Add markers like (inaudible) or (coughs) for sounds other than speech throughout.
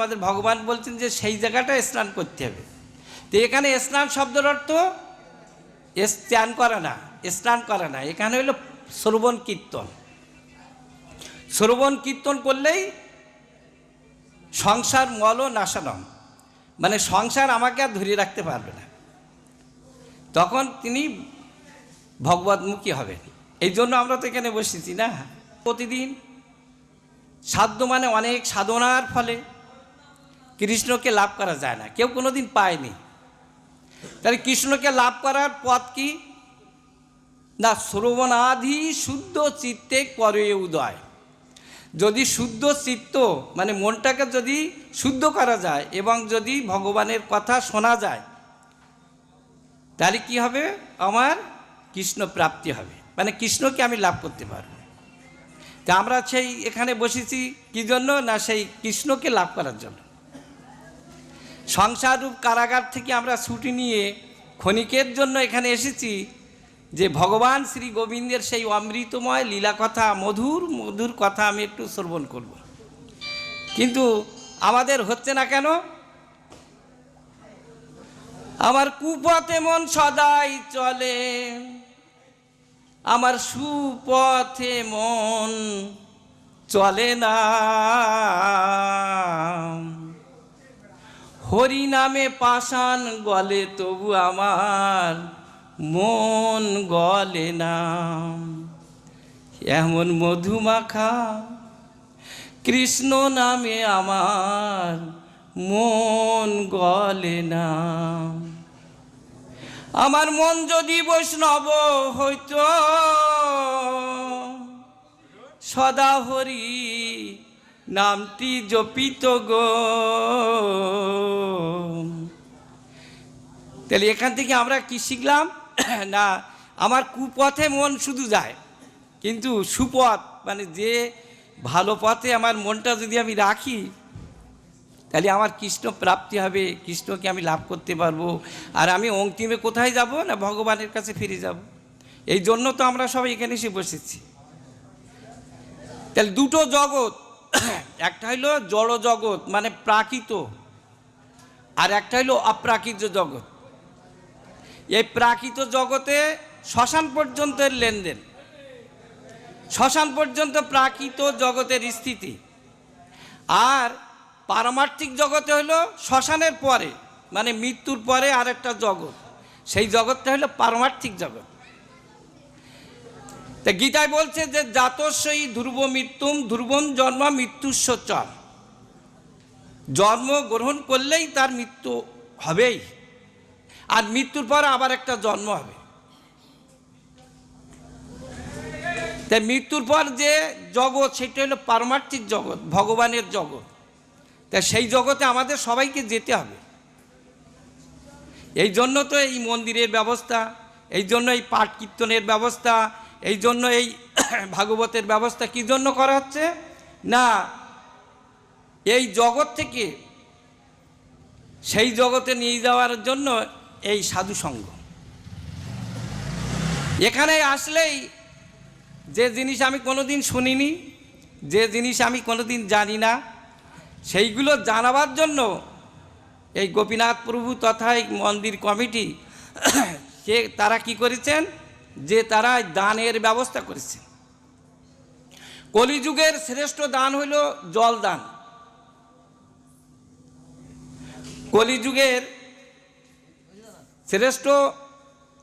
আমাদের ভগবান বলছেন যে সেই জায়গাটায় স্নান করতে হবে। তো এখানে স্নান শব্দের অর্থ স্নান করে না, স্নান করে না। এখানে হলো শ্রবণ কীর্তন। শ্রবণ কীর্তন করলেই সংসার মল নাশনম মানে সংসার আমাকে আর ধরে রাখতে পারবে না। তখন তিনি ভগবতমুখী হবেন। এই জন্য আমরা তো এখানে বসেছি না। প্রতিদিন সাধ্য মানে অনেক সাধনার ফলে কৃষ্ণকে লাভ করা যায় না। কেউ কোনোদিন পায়নি। তাহলে কৃষ্ণকে লাভ করার পথ কি? না শ্রবণাধি শুদ্ধ চিত্তে করে উদয়। যদি শুদ্ধ চিত্ত মানে মনটাকে যদি শুদ্ধ করা যায় এবং যদি ভগবানের কথা শোনা যায়, তাহলে কি হবে? আমার কৃষ্ণ প্রাপ্তি হবে। মানে কৃষ্ণকে আমি লাভ করতে পারব। তা আমরা সেই এখানে বসেছি কি জন্য? না, সেই কৃষ্ণকে লাভ করার জন্য। সংসাররূপ কারাগার থেকে আমরা ছুটি নিয়ে ক্ষণিকের জন্য এখানে এসেছি যে ভগবান শ্রী গোবিন্দের সেই অমৃতময় লীলা কথা মধুর মধুর কথা আমি একটু শ্রবণ করব। কিন্তু আমাদের হচ্ছে না কেন? আমার কুপথে মন সদাই চলে, আমার সুপথে মন চলে না। হরি নামে পাষাণ গলে তবু আমার মন গলে না। এমন মধুমাখা কৃষ্ণ নামে আমার মন গলে না। আমার মন যদি বৈষ্ণব হইত, সদা হরি নামটি জপিত গো। তাহলে এখান থেকে আমরা কি শিখলাম? (clears throat) না, আমার কুপথে মন শুধু যায়, কিন্তু সুপথ মানে যে ভালো পথে আমার মনটা যদি আমি রাখি, তাহলে আমার কৃষ্ণ প্রাপ্তি হবে, কৃষ্ণকে আমি লাভ করতে পারব। আর আমি অন্তিমে কোথায় যাব না ভগবানের কাছে ফিরে যাব? এই জন্য তো আমরা সবাই এখানে এসে বসেছি। তাহলে দুটো জগৎ (coughs) একটা হইল জড় জগৎ মানে প্রাকৃত, আর একটা হইল অপ্রাকৃত জগৎ। এই প্রাকৃত জগতে শ্মশান পর্যন্তের লেনদেন, শ্মশান পর্যন্ত প্রাকৃত জগতের স্থিতি, আর পারমার্থিক জগতে হলো শ্মশানের পরে মানে মৃত্যুর পরে আরেকটা জগৎ। সেই জগৎটা হলো পারমার্থিক জগৎ। তা গীতায় বলছে যে জাতস্বই ধ্রুব মৃত্যুম, ধ্রুবম জন্ম মৃত্যুস্ব চল জন্ম গ্রহণ করলেই তার মৃত্যু হবেই। আর মৃত্যুর পর আবার একটা জন্ম হবে। তাই মৃত্যুর পর যে জগৎ, সেটা হলো পারমার্থিক জগৎ, ভগবানের জগৎ। তা সেই জগতে আমাদের সবাইকে যেতে হবে। এই জন্য তো এই মন্দিরের ব্যবস্থা, এই জন্য এই পাঠ কীর্তনের ব্যবস্থা এই জন্য এই (coughs) ভাগবতের ব্যবস্থা কি জন্য করা হচ্ছে? না, এই জগৎ থেকে সেই জগতে নিয়ে যাওয়ার জন্য এই সাধু সঙ্গ। এখানে আসলেই যে জিনিস আমি কোনোদিন শুনিনি, যে জিনিস আমি কোনোদিন জানি না, সেইগুলো জানাবার জন্য এই গোপীনাথ প্রভু তথা এই মন্দির কমিটি (coughs) সে তারা কি করেছেন? যে তারা দানের ব্যবস্থা করেছে। কলিযুগের শ্রেষ্ঠ দান হইল জল দান কলিযুগের শ্রেষ্ঠ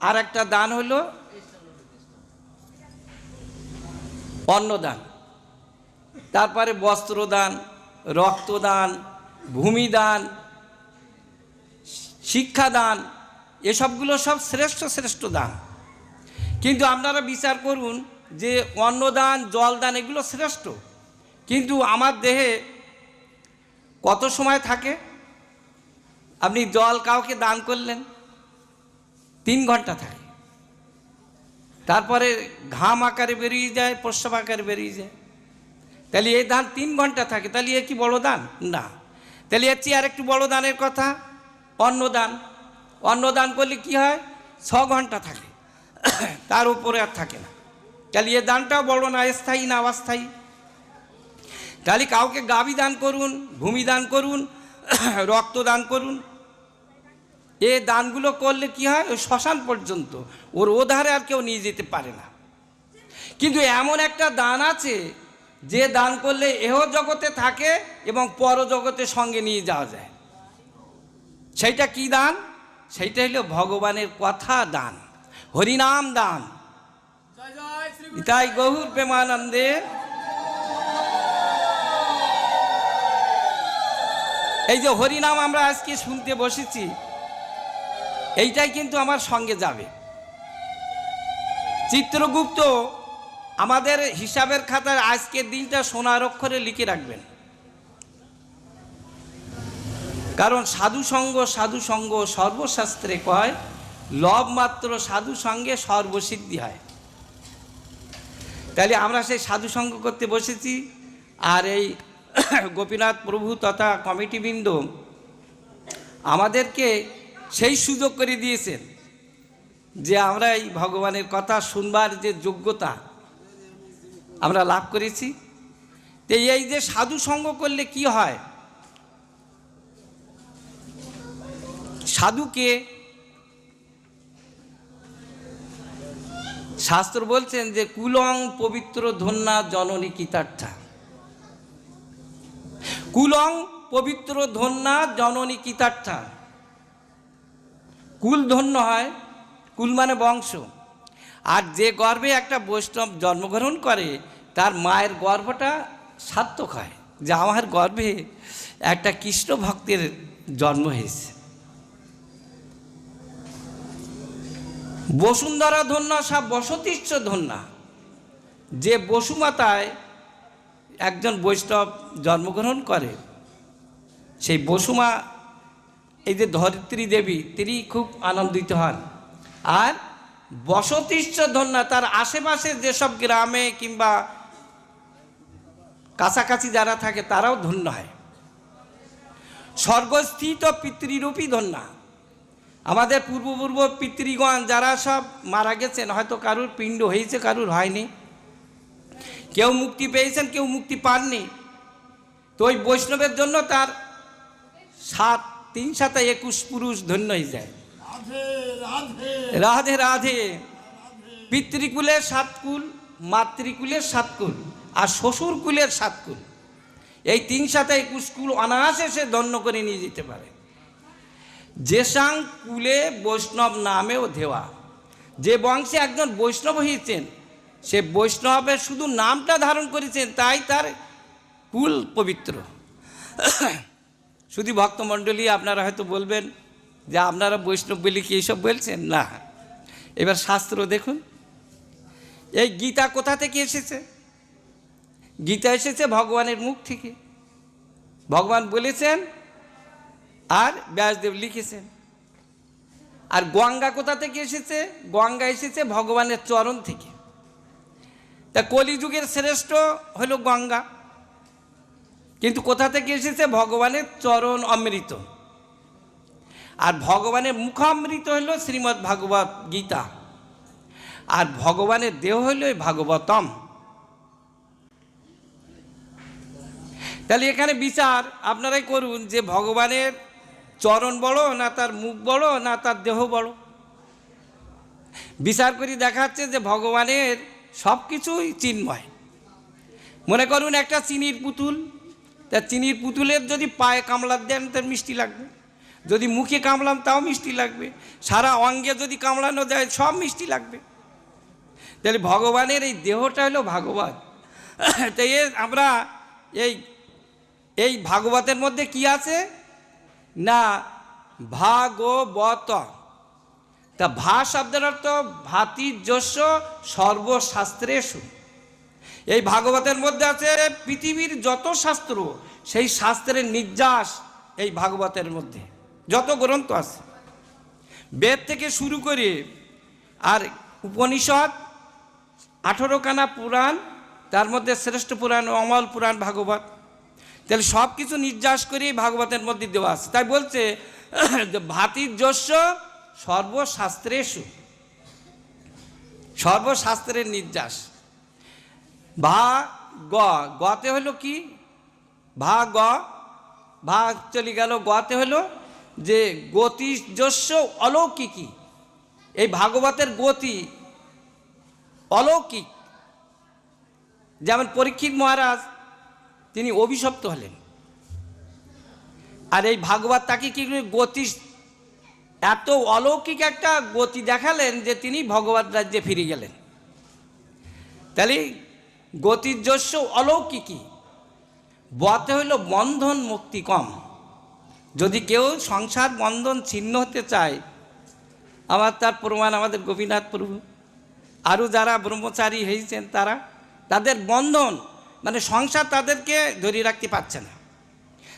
আর একটা দান হইল অন্নদান। তারপরে বস্ত্রদান, রক্তদান, ভূমিদান, শিক্ষাদান, এসবগুলো সব শ্রেষ্ঠ শ্রেষ্ঠ দান। কিন্তু আপনারা বিচার করুন যে অন্নদান, জলদান এগুলো শ্রেষ্ঠ। কিন্তু আমার দেহে কত সময় থাকে? আপনি জল কাউকে দান করলেন, তিন ঘণ্টা থাকে। তারপরে ঘাম আকারে বেরিয়ে যায়, প্রস্রাব আকারে বেরিয়ে যায়। তাহলে এই দান তিন ঘণ্টা থাকে, তাহলে এ কি বড় দান? না। তাহলে এর চেয়ে আর একটু বড় দানের কথা, অন্নদান। অন্নদান করলে কি হয়? ছ ঘণ্টা থাকে। (coughs) তার উপরে আর থাকে না। তাহলে এ দানটাও বড় না, স্থায়ী না অস্থায়ী? তাহলে কাউকে গাবি দান করুন, ভূমি দান করুন, (coughs) রক্ত দান করুন। এ দানগুলো করলে কি হয়? ওই শ্মশান পর্যন্ত। ওর ওধারে আর কেউ নিয়ে যেতে পারে না। কিন্তু এমন একটা দান আছে, যে দান করলে এহ জগতে থাকে এবং পর জগতে সঙ্গে নিয়ে যাওয়া যায়। সেইটা কি দান? সেইটা হলো ভগবানের কথা দান। হরিনাম দান। তাই গহুর প্রেমানন্দে। এই যে হরিনাম আমরা আজকে শুনতে বসেছি, এইটাই কিন্তু আমার সঙ্গে যাবে। চিত্রগুপ্ত আমাদের হিসাবের খাতায় আজকের দিনটা সোনার অক্ষরে লিখে রাখবেন। কারণ সাধু সঙ্গ সাধু সঙ্গ সর্বশাস্ত্রে কয় লব মাত্র সাধু সঙ্গে সর্বসিদ্ধি হয়। তাহলে আমরা সেই সাধু সঙ্গ করতে বসেছি, আর এই (coughs) গোপীনাথ প্রভু তথা কমিটিবৃন্দ আমাদেরকে সেই সুযোগ করে দিয়েছেন যে আমরা এই ভগবানের কথা শুনবার যে যোগ্যতা আমরা লাভ করেছি। তো এই যে সাধু সঙ্গ করলে কি হয়? সাধুকে শাস্ত্র বলছেন যে, কুলং পবিত্র ধন্যা জননী কিতার্থা। কুলং পবিত্র ধন্যা জননী কিতার্থা। কুল ধন্য হয়, কুল মানে বংশ। আর যে গর্ভে একটা বৈষ্ণব জন্মগ্রহণ করে, তার মায়ের গর্ভটা সার্থক হয়। যে আমার গর্ভে একটা কৃষ্ণ ভক্তের জন্ম হয়েছে। বসুন্ধরা ধন্য সব বসতিষ্ঠ ধন্যা। যে বসুমাতায় একজন বৈষ্ণব জন্মগ্রহণ করে, সেই বসুমা এই যে ধরিত্রী দেবী, তিনি খুব আনন্দিত হন। আর বসতিষ্ঠ ধন্যা, তার আশেপাশে যেসব গ্রামে কিংবা কাছাকাছি যারা থাকে, তারাও ধন্য হয়। স্বর্গস্থিত পিতৃরূপী ধন্যা। আমাদের পূর্বপূর্ব পিতৃগণ যারা সব মারা গেছেন হয়তো কারুর পিণ্ড হয়েছে কারুর হয়নি। কেউ মুক্তি পেয়েছেন কেউ মুক্তি পাননি। তো ওই বৈষ্ণবের জন্য তার সাত তিন সাথে একুশ পুরুষ ধন্য হয়ে যায়। রাধে রাধে। পিতৃকুলের সাত কুল মাতৃকুলের সাত কুল আর শ্বশুর কুলের সাত কুল। এই তিন সাথে একুশ কুল অনায়াসে সে ধন্য করে নিয়ে যেতে পারে। যেসাং কুলে বৈষ্ণব নামেও ধেওয়া। যে বংশে একজন বৈষ্ণব হয়েছেন সে বৈষ্ণবের শুধু নামটা ধারণ করেছেন, তাই তার কুল পবিত্র। শুধু ভক্তমণ্ডলী, আপনারা হয়তো বলবেন যে আপনারা বৈষ্ণব বলে কি এইসব বলছেন? না। এবার শাস্ত্র দেখুন। এই গীতা কোথা থেকে এসেছে? গীতা এসেছে ভগবানের মুখ থেকে। ভগবান বলেছেন আর ব্যাসদেব লিখেছেন। আর গঙ্গা কোথা থেকে এসেছে? গঙ্গা এসেছে ভগবানের চরণ থেকে। তা কলিযুগের শ্রেষ্ঠ হলো গঙ্গা। কিন্তু কোথা থেকে এসেছে? ভগবানের চরণ অমৃত। আর ভগবানের মুখামৃত হলো শ্রীমদ্ ভাগবত গীতা। আর ভগবানের দেহ হইল ভাগবতম। তাহলে এখানে বিচার আপনারাই করুন যে ভগবানের চরণ বড় না তার মুখ বড় না তার দেহ বড় বিচার করি দেখাচ্ছে যে ভগবানের সব কিছুই চিন্ময়। মনে করুন একটা চিনির পুতুল, তা চিনির পুতুলের যদি পায়ে কামলা দেন তার মিষ্টি লাগবে। যদি মুখে কামলাম তাও মিষ্টি লাগবে। সারা অঙ্গে যদি কামড়ানো যায় সব মিষ্টি লাগবে। তাহলে ভগবানের এই দেহটা হলো ভাগবত। তাই আমরা এই এই ভাগবতের মধ্যে কি আছে? না ভাগবত। তা ভা শব্দের অর্থ ভাতিযস্য সর্বশাস্ত্রেষু। এই ভাগবতের মধ্যে আছে পৃথিবীর যত শাস্ত্র, সেই শাস্ত্রের নির্যাস এই ভাগবতের মধ্যে। যত গ্রন্থ আছে। বেদ থেকে শুরু করে আর উপনিষদ আঠেরো কানা পুরাণ, তার মধ্যে শ্রেষ্ঠ পুরাণ অমল পুরাণ ভাগবত। তাহলে সব কিছু নির্যাস করেই ভাগবতের মধ্যে দেওয়া আছে। তাই বলছে, (clears throat) যে ভাতির্যস্য সর্বশাস্ত্রেষু। সর্বশাস্ত্রের নির্যাস। ভা গ, গতে হলো কি? ভা গ, ভা চলে গেল, গতে হলো যে গতিজস্য অলৌকিকী। এই ভাগবতের গতি অলৌকিক। যেমন পরীক্ষিত মহারাজ তিনি অভিশপ্ত হলেন। আর এই ভাগবত তাকে কি গতি, এত অলৌকিক একটা গতি দেখালেন যে তিনি ভগবত রাজ্যে ফিরে গেলেন। তাহলে গতির্যস্য অলৌকিকই। বতে হইল বন্ধন মুক্তি কম। যদি কেউ সংসার বন্ধন ছিন্ন হতে চায়, আমার তার প্রমাণ আমাদের গোপীনাথ প্রভু। আরও যারা ব্রহ্মচারী হয়েছেন তারা, তাদের বন্ধন মানে সংসার তাদেরকে ধরে রাখতে পারছে না।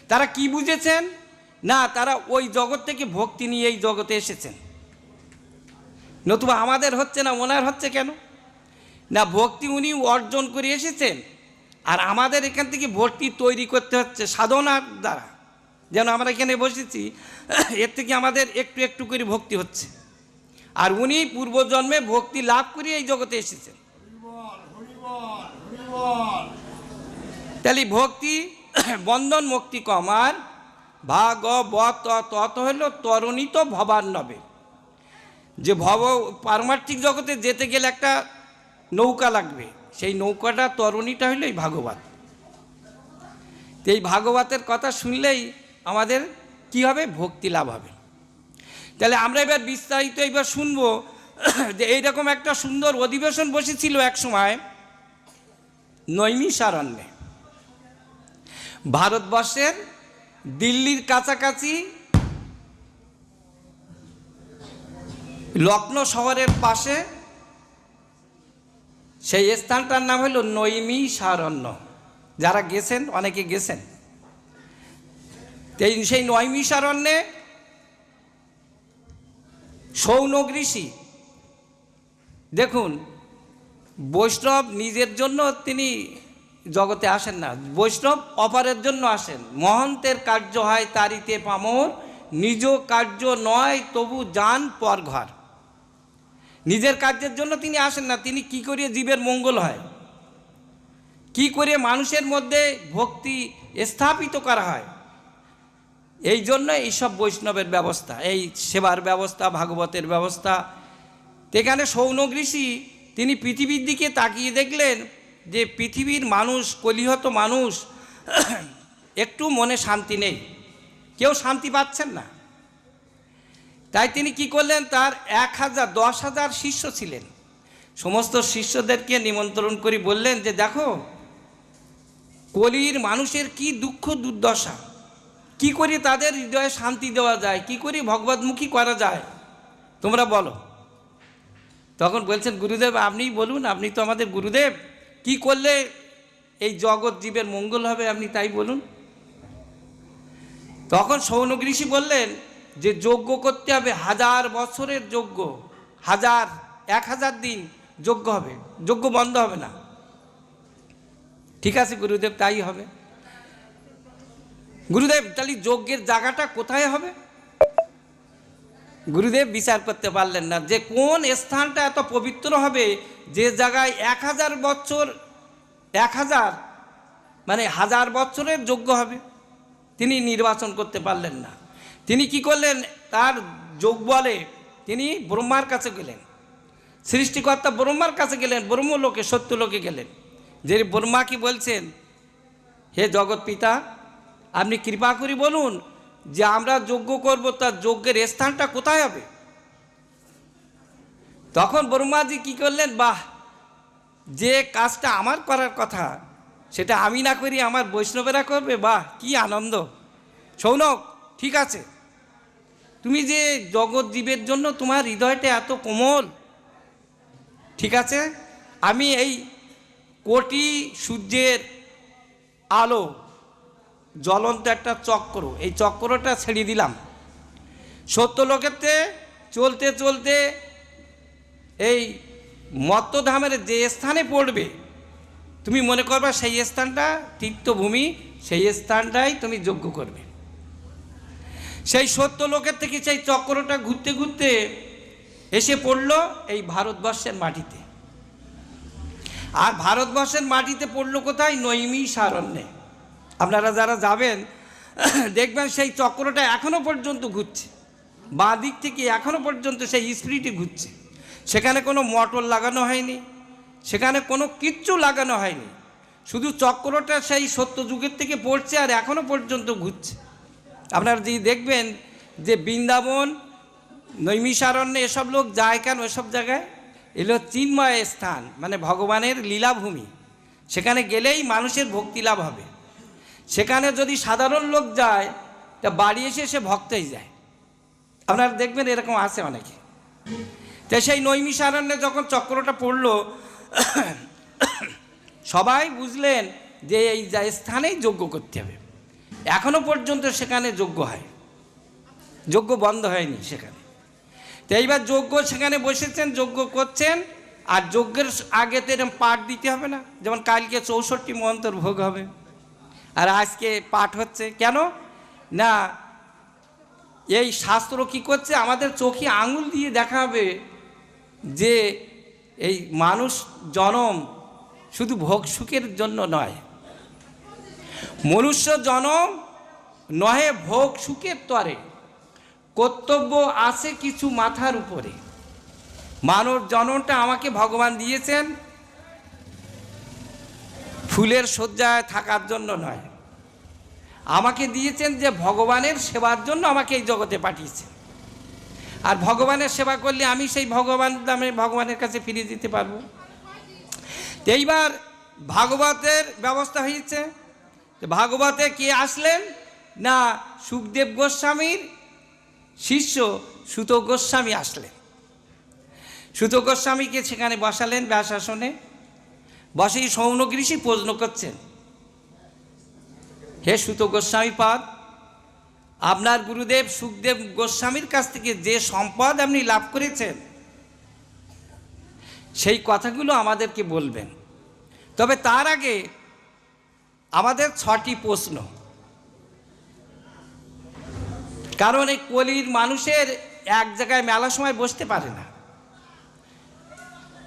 তারা কি বুঝেছেন? না, তারা ওই জগৎ থেকে ভক্তি নিয়ে এই জগতে এসেছেন। নতুবা আমাদের হচ্ছে না, ওনার হচ্ছে কেন? না, ভক্তি উনি অর্জন করে এসেছেন, আর আমাদের এখান থেকে ভক্তি তৈরি করতে হচ্ছে সাধনার দ্বারা। যেন আমরা এখানে বসেছি, এর থেকে আমাদের একটু একটু করে ভক্তি হচ্ছে। আর উনি পূর্বজন্মে ভক্তি লাভ করে এই জগতে এসেছেন। তাহলে ভক্তি, বন্ধন মুক্তি কম। আর ভাগ ব ত তত হইল তরণিত ভবান্নবে। যে ভব, পারমার্থিক জগতে যেতে গেলে একটা নৌকা লাগবে। সেই নৌকাটা তরণীটা হইল এই ভাগবত। এই ভাগবতের কথা শুনলেই আমাদের কি হবে? ভক্তি লাভ হবে। তাহলে আমরা এবার বিস্তারিত এবার শুনব, যে এইরকম একটা সুন্দর অধিবেশন বসেছিল এক সময় নৈমিষারণ্যে। ভারতবর্ষের দিল্লির কাছাকাছি লক্ষ্ণৌ শহরের পাশে সেই স্থানটার নাম হলো নৈমিষারণ্য যারা গেছেন, অনেকে গেছেন। সেই নৈমিষারণ্যে সৌনক ঋষি, দেখুন, বৈষ্ণব নিজের জন্য তিনি জগতে আসেন না। বৈষ্ণব অপারের জন্য আসেন। মহন্তের কার্য হয় তারিতে পামর, নিজ কার্য নয় তবু যান পর ঘর। নিজের কার্যের জন্য তিনি আসেন না, তিনি কি করে জীবের মঙ্গল হয়? কি করে মানুষের মধ্যে ভক্তি স্থাপিত করা হয়? এই জন্য এইসব বৈষ্ণবের ব্যবস্থা, এই সেবার ব্যবস্থা, ভাগবতের ব্যবস্থা। এখানে সৌনক ঋষি তিনি পৃথিবীর দিকে তাকিয়ে দেখলেন যে পৃথিবীর মানুষ, কলিহত মানুষ, (clears throat) একটু মনে শান্তি নেই। কেউ শান্তি পাচ্ছেন না। তাই তিনি কি করলেন? তার এক হাজার, দশ হাজার শিষ্য ছিলেন। সমস্ত শিষ্যদেরকে নিমন্ত্রণ করে বললেন যে, দেখো, কলির মানুষের কি দুঃখ, দুর্দশা? কি করে তাদের হৃদয়ে শান্তি দেওয়া যায়? কি করে ভগবতমুখী করা যায়? তোমরা বলো। তখন বলছেন, গুরুদেব, আপনিই বলুন, আপনি তো আমাদের গুরুদেব। কি করলে এই জগৎ জীবের মঙ্গল হবে আপনি তাই বলুন? তখন সৌনক ঋষি বললেন যে যজ্ঞ করতে হবে, হাজার বছরের যজ্ঞ, হাজার, এক হাজার দিন যজ্ঞ হবে, যজ্ঞ বন্ধ হবে না। ঠিক আছে গুরুদেব, তাই হবে। গুরুদেব, তাহলে যজ্ঞের জায়গাটা কোথায় হবে? গুরুদেব বিচার করতে পারলেন না যে কোন স্থানটা এত পবিত্র হবে যে জায়গায় এক হাজার বছর, এক হাজার মানে হাজার বছরের যোগ্য হবে। তিনি নির্বাচন করতে পারলেন না। তিনি কি করলেন? তার যোগ বলে তিনি ব্রহ্মার কাছে গেলেন। সৃষ্টিকর্তা ব্রহ্মার কাছে গেলেন, ব্রহ্মলোকে, সত্যলোকে গেলেন। যে ব্রহ্মা কি বলছেন? হে জগৎ পিতা, আপনি কৃপা করি বলুন যে আমরা যজ্ঞ করব, তার যজ্ঞের স্থানটা কোথায় হবে? তখন ব্রহ্মাজি কি করলেন, বাহ, যে কাজটা আমার করার কথা, সেটা আমি না করি, আমার বৈষ্ণবেরা করবে, বাহ, কি আনন্দ। সৌনক, ঠিক আছে। তুমি যে জগৎ জীবের জন্য তোমার হৃদয়টা এত কোমল, ঠিক আছে? আমি এই কোটি সূর্যের আলো জ্বলন্ত একটা চক্র, এই চক্রটা ছেড়ে দিলাম। সত্য লোকেতে চলতে চলতে এই মত্তধামের যে স্থানে পড়বে, তুমি মনে করবা সেই স্থানটা তীর্থভূমি, সেই স্থানটাই তুমি যোগ্য করবে। সেই সত্য লোকের থেকে সেই চক্রটা ঘুরতে ঘুরতে এসে পড়ল এই ভারতবর্ষের মাটিতে। আর ভারতবর্ষের মাটিতে পড়ল কোথায়? নৈমিষ সারণ্যে আপনারা যারা যাবেন, (clears throat) দেখবেন সেই চক্রটা এখনও পর্যন্ত ঘুরছে। বাঁ দিক থেকে এখনও পর্যন্ত সেই স্পিরিটই ঘুরছে। সেখানে কোনো মোটর লাগানো হয়নি, সেখানে কোনো কিচ্ছু লাগানো হয়নি। শুধু চক্রটা সেই সত্য যুগের থেকে পড়ছে আর এখনও পর্যন্ত ঘুরছে। আপনারা যদি দেখবেন যে বৃন্দাবন, নৈমিষারণ্যে এসব লোক যায় কেন এসব জায়গায়? এগুলো চিন্ময় স্থান মানে ভগবানের লীলাভূমি। সেখানে গেলেই মানুষের ভক্তি লাভ হবে। সেখানে যদি সাধারণ লোক যায়, তা বাড়ি এসে সে ভক্তই যায়। আপনারা দেখবেন এরকম আছে অনেকে। তো সেই নৈমিষারণ্যে যখন চক্রটা পড়ল, সবাই বুঝলেন যে এই স্থানেই যজ্ঞ করতে হবে। এখনও পর্যন্ত সেখানে যজ্ঞ হয়। যজ্ঞ বন্ধ হয়নি সেখানে। তো এইবার যজ্ঞ সেখানে বসেছেন, যজ্ঞ করছেন, আর যজ্ঞের আগে তো এরকম পাঠ দিতে হবে না। যেমন কালকে চৌষট্টি মন্ত্র ভোগ হবে। আর আজকে পাঠ হচ্ছে কেন? না, এই শাস্ত্র কি করছে? আমাদের চোখে আঙুল দিয়ে দেখাবে যে এই মানুষ জনম শুধু ভোগ সুখের জন্য নয়। মনুষ্য জনম নহে ভোগ সুখের তরে। কর্তব্য আছে কিছু মাথার উপরে। মানব জনমটা আমাকে ভগবান দিয়েছেন। ফুলের শয্যায় থাকার জন্য নয়। আমাকে দিয়েছেন যে ভগবানের সেবার জন্য আমাকে এই জগতে পাঠিয়েছেন। আর ভগবানের সেবা করলে আমি সেই ভগবান দামে ভগবানের কাছে ফিরিয়ে দিতে পারব। এইবার ভাগবতের ব্যবস্থা হয়েছে। ভাগবতে কে আসলেন? না, সুখদেব গোস্বামীর শিষ্য সুত গোস্বামী আসলেন। সুত গোস্বামীকে সেখানে বসালেন ব্যাসাসনে। বসেই সৌনগৃষি প্রশ্ন করছেন হে সুত গোস্বামী পাদ, আপনার গুরুদেব সুখদেব গোস্বামীর কাছ থেকে যে সম্পদ আপনি লাভ করেছেন, সেই কথাগুলো আমাদেরকে বলবেন। তবে তার আগে আমাদের ছটি প্রশ্ন। কারণ এই কলির মানুষের এক জায়গায় মেলার সময় বসতে পারে না।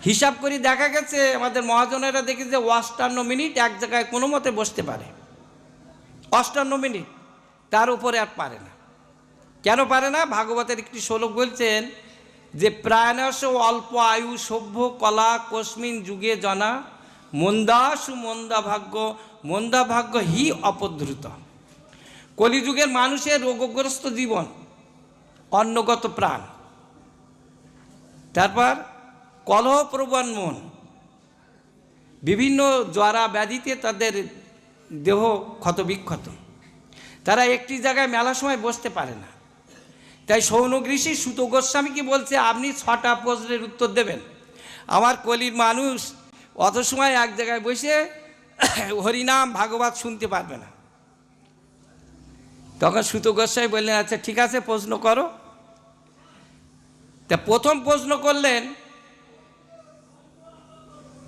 হিসাব করে দেখা গেছে, আমাদের মহাজনেরা দেখে যে অষ্টান্ন মিনিট এক জায়গায় কোনো মতে বসতে পারে। অষ্টান্ন মিনিট। তার উপরে আর পারে না। কেন পারে না? ভাগবতের একটি শ্লোক বলছেন যে প্রায়ণস অল্প আয়ু সভ্য কলা কস্মিন যুগে জনা, মন্দাসু মন্দা ভাগ্য মন্দা ভাগ্য হি অপদ্রুত কলিযুগের মানুষের রোগগ্রস্ত জীবন, অন্নগত প্রাণ। তারপর, কলহপ্রবণ মন। বিভিন্ন জ্বরা ব্যাধিতে তাদের দেহ ক্ষতবিক্ষত তারা একটি জায়গায় মেলার সময় বসতে পারে না। তাই সৌনগৃষি সুত গোস্বামীকে বলছে, আপনি ছটা প্রশ্নের উত্তর দেবেন। আমার কলির মানুষ অত সময় এক জায়গায় বসে হরিনাম ভাগবত শুনতে পারবে না। তখন সুত গোস্বামী বললেন আচ্ছা ঠিক আছে, প্রশ্ন করো। তা প্রথম প্রশ্ন করলেন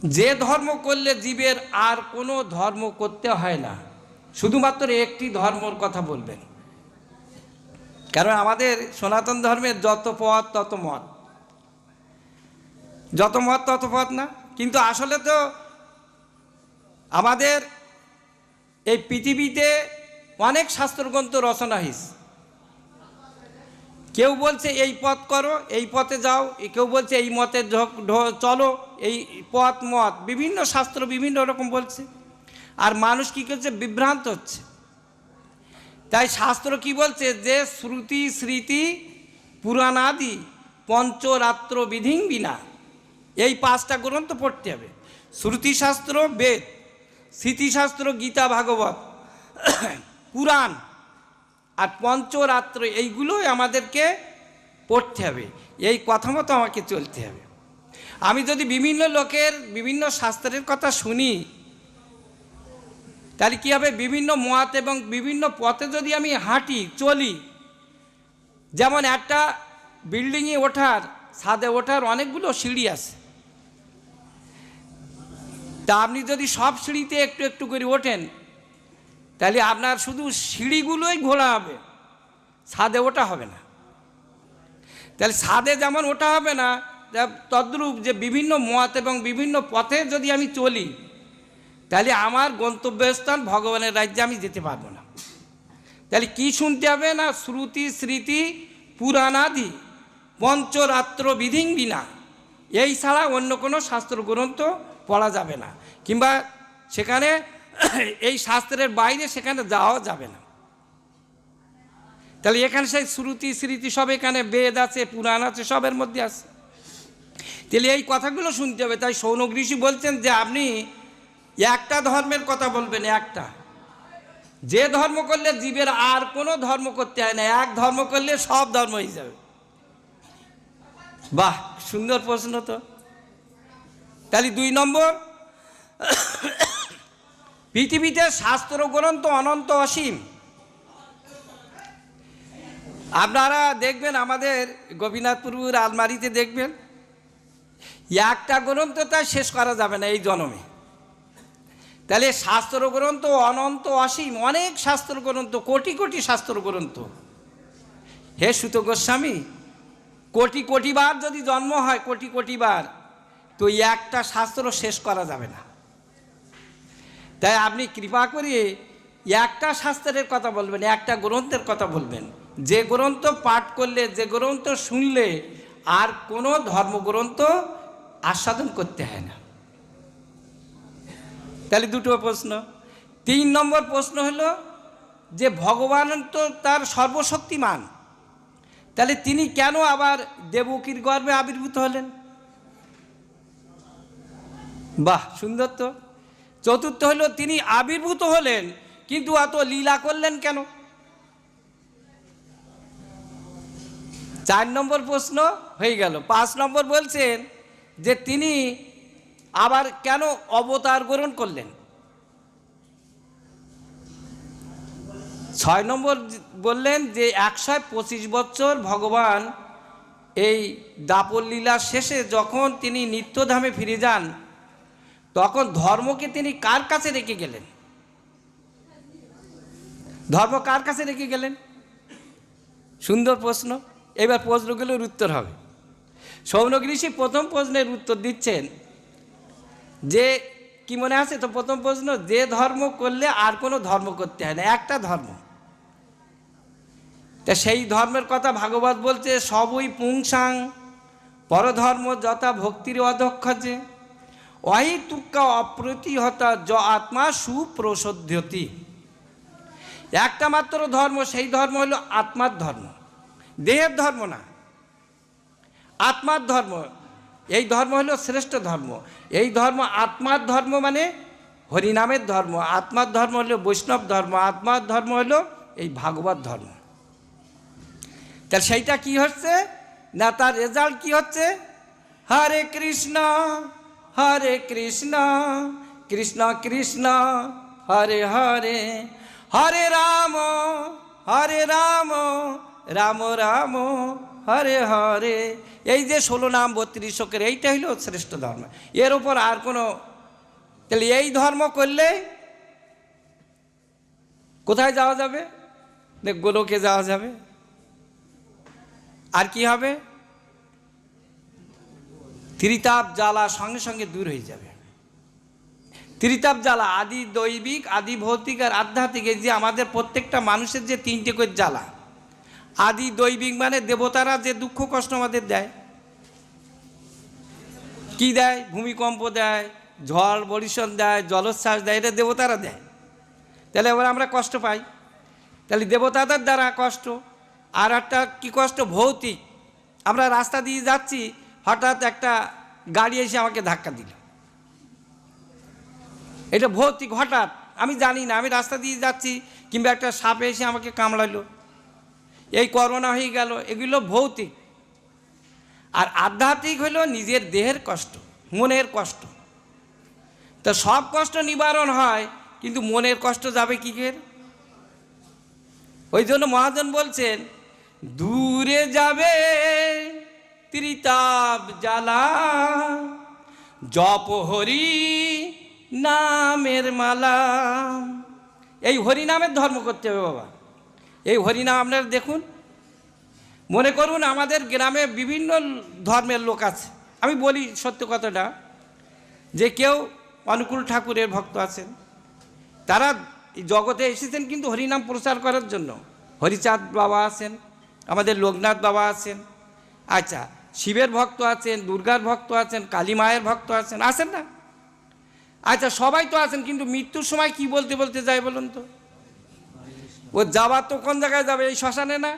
যে ধর্ম করলে জীবের আর কোনো ধর্ম করতে হয় না, শুধুমাত্র একটি ধর্মর কথা বলবেন। কারণ আমাদের সনাতন ধর্মের যত পথ, তত মত। যত মত, তত পথ না। কিন্তু আসলে তো আমাদের এই পৃথিবীতে অনেক শাস্ত্রগ্রন্থ রচনা হয়েছে কেউ বলছে, এই পথ করো, এই পথে যাও। কেউ বলছে, এই মতে চলো। এই পথ, মত, বিভিন্ন শাস্ত্র বিভিন্ন রকম বলছে। আর মানুষ কী করছে? বিভ্রান্ত হচ্ছে। তাই শাস্ত্র কি বলছে? যে শ্রুতি, স্মৃতি, পুরাণাদি, পঞ্চরাত্র বিধিং বিনা। এই পাঁচটা গ্রন্থ পড়তে হবে। শ্রুতিশাস্ত্র বেদ স্মৃতিশাস্ত্র গীতা, ভাগবত, পুরাণ আর পঞ্চরাত্র, এইগুলোই আমাদেরকে পড়তে হবে। এই কথা মতো আমাকে চলতে হবে। আমি যদি বিভিন্ন লোকের বিভিন্ন শাস্ত্রের কথা শুনি, তাহলে কী হবে? বিভিন্ন মত এবং বিভিন্ন পথে যদি আমি হাঁটি, চলি, যেমন একটা বিল্ডিংয়ে ওঠার, ছাদে ওঠার অনেকগুলো সিঁড়ি আছে। তা আপনি যদি সব সিঁড়িতে একটু একটু করে ওঠেন, তাহলে আপনার শুধু সিঁড়িগুলোই ঘোরা হবে, ছাদে ওঠা হবে না। তাহলে ছাদে যেমন ওটা হবে না তদ্রূপ যে বিভিন্ন মত এবং বিভিন্ন পথে যদি আমি চলি, তাহলে আমার গন্তব্যস্থান ভগবানের রাজ্যে আমি যেতে পারব না। তাহলে কি শুনতে হবে না শ্রুতি, স্মৃতি, পুরাণাদি, পঞ্চরাত্র বিধিং বিনা, এই ছাড়া অন্য কোনো শাস্ত্র গ্রন্থ পড়া যাবে না। কিংবা সেখানে (coughs) এই শাস্ত্রের বাইরে সেখানে যাওয়া যাবে না। তাহলে এখানে সেই শ্রুতি, স্মৃতি সব এখানে বেদ আছে, পুরাণ আছে, সবের মধ্যে আছে। তাহলে এই কথাগুলো শুনতে হবে। তাই সৌনক ঋষি বলছেন যে আপনি একটা ধর্মের কথা বলবেন, একটা। যে ধর্ম করলে জীবের আর কোনো ধর্ম করতে হয় না, এক ধর্ম করলে সব ধর্ম হয়ে যাবে। বাহ, সুন্দর প্রশ্ন তো। তাহলে দুই নম্বর, পৃথিবীতে শাস্ত্র গ্রন্থ অনন্ত অসীম। আপনারা দেখবেন আমাদের গোপীনাথপুর আলমারিতে দেখবেন। একটা গ্রন্থ তাই শেষ করা যাবে না এই জন্মে। তাহলে শাস্ত্র গ্রন্থ অনন্ত অসীম, অনেক শাস্ত্র গ্রন্থ কোটি কোটি শাস্ত্র গ্রন্থ হে সুত গোস্বামী, কোটি কোটি বার যদি জন্ম হয়, কোটি কোটি বার, তো একটা শাস্ত্র শেষ করা যাবে না। তাই আপনি কৃপা করে একটা শাস্ত্রের কথা বলবেন, একটা গ্রন্থের কথা বলবেন। যে গ্রন্থ পাঠ করলে, যে গ্রন্থ শুনলে আর কোনো ধর্মগ্রন্থ আস্বাদন করতে হয় না। তাহলে দুটো প্রশ্ন। তিন নম্বর প্রশ্ন হলো যে ভগবান তো তার সর্বশক্তিমান। তাহলে তিনি কেন আবার দেবকীর গর্বে আবির্ভূত হলেন? বাহ, সুন্দর তো। চতুর্থ হলো তিনি আবির্ভূত হলেন, কিন্তু এত লীলা করলেন কেন? চার নম্বর প্রশ্ন হয়ে গেল। পাঁচ নম্বর বলছেন যে তিনি আবার কেন অবতার গ্রহণ করলেন? ছয় নম্বর বললেন যে একশো পঁচিশ বছর ভগবান এই দাপর শেষে যখন তিনি নিত্যধামে ফিরে যান, তখন ধর্মকে তিনি কার কাছে রেখে গেলেন? ধর্ম কার কাছে রেখে গেলেন? সুন্দর প্রশ্ন। এবার প্রশ্নগুলোর উত্তর হবে। সৌনক ঋষি প্রথম প্রশ্নের উত্তর দিচ্ছেন যে, কি মনে আছে? তো প্রথম প্রশ্ন, যে ধর্ম করলে আর কোনো ধর্ম করতে হয় না, একটা ধর্ম। তা সেই ধর্মের কথা ভাগবত বলছে, সবই পুংসাং, পরধর্ম যথা ভক্তির অধ্যক্ষ যে। অহিতুক্কা অপ্রতিহতা য আত্মা সুপ্রসধ্যতি। একটা মাত্র ধর্ম, সেই ধর্ম হলো আত্মার ধর্ম। দেহের ধর্ম না, আত্মার ধর্ম। এই ধর্ম হলো শ্রেষ্ঠ ধর্ম। এই ধর্ম আত্মার ধর্ম মানে হরিনামের ধর্ম। আত্মার ধর্ম হলো বৈষ্ণব ধর্ম। আত্মার ধর্ম হলো এই ভাগবত ধর্ম। তাহলে সেইটা কি হচ্ছে? না, তার রেজাল্ট কি হচ্ছে? হরে কৃষ্ণ হরে কৃষ্ণ কৃষ্ণ কৃষ্ণ, হরে হরে হরে রাম হরে রাম রাম রাম, হরে হরে। এই যে ষোলো নাম বত্রিশ শোকের, এইটা হইল শ্রেষ্ঠ ধর্ম। এর উপর আর কোনো তাহলে এই ধর্ম করলে কোথায় যাওয়া যাবে? গোলকে যাওয়া যাবে? আর কি হবে? ত্রিতাপ জ্বালা সঙ্গে সঙ্গে দূর হয়ে যাবে। ত্রিতাপ জ্বালা আদি দৈবিক, আদি ভৌতিক আর আধ্যাত্মিক, এই যে আমাদের প্রত্যেকটা মানুষের যে তিনটে করে জ্বালা আদি দৈবিক মানে দেবতারা যে দুঃখ কষ্ট আমাদের দেয়। কি দেয়? ভূমিকম্প দেয়, ঝড় বরিশন দেয়, জলোচ্ছ্বাস দেয়, এটা দেবতারা দেয়। তাহলে এবার আমরা কষ্ট পাই। তাহলে দেবতাদের দ্বারা কষ্ট, আর একটা কী কষ্ট? ভৌতিক। আমরা রাস্তা দিয়ে যাচ্ছি, হঠাৎ একটা গাড়ি এসে আমাকে ধাক্কা দিল। এটা ভৌতিক, হঠাৎ। আমি জানি না, আমি রাস্তা দিয়ে যাচ্ছি, কিংবা একটা সাপে এসে আমাকে কামড়ালো। এই করোনা হয়ে গেল, এগুলো ভৌতিক। আর আধ্যাত্মিক হলো নিজের দেহের কষ্ট, মনের কষ্ট। তো সব কষ্ট নিবারণ হয়, কিন্তু মনের কষ্ট যাবে কি কের? ওই জন্য মহাজন বলছেন, দূরে যাবে ত্রিতাপ জ্বালা, জপ হরি নামের মালা। এই হরি নামের ধর্ম করতে হবে বাবা। এই হরিনাম আপনারা দেখুন। মনে করুন আমাদের গ্রামে বিভিন্ন ধর্মের লোক আছে। আমি বলি সত্য কথাটা, যে কেউ অনুকূল ঠাকুরের ভক্ত আছেন। তারা জগতে এসেছেন কিন্তু হরিনাম প্রচার করার জন্য। হরিচাঁদ বাবা আছেন, আমাদের লোকনাথ বাবা আছেন। আচ্ছা শিবের ভক্ত আছেন, দুর্গার ভক্ত আছেন, কালী মায়ের ভক্ত আছেন আছেন না? আচ্ছা সবাই তো আছেন, কিন্তু মৃত্যুর সময় কি বলতে বলতে যায় বলুন তো? ও যাবার তো কোন জায়গায় যাবে? এই শ্মশানে না?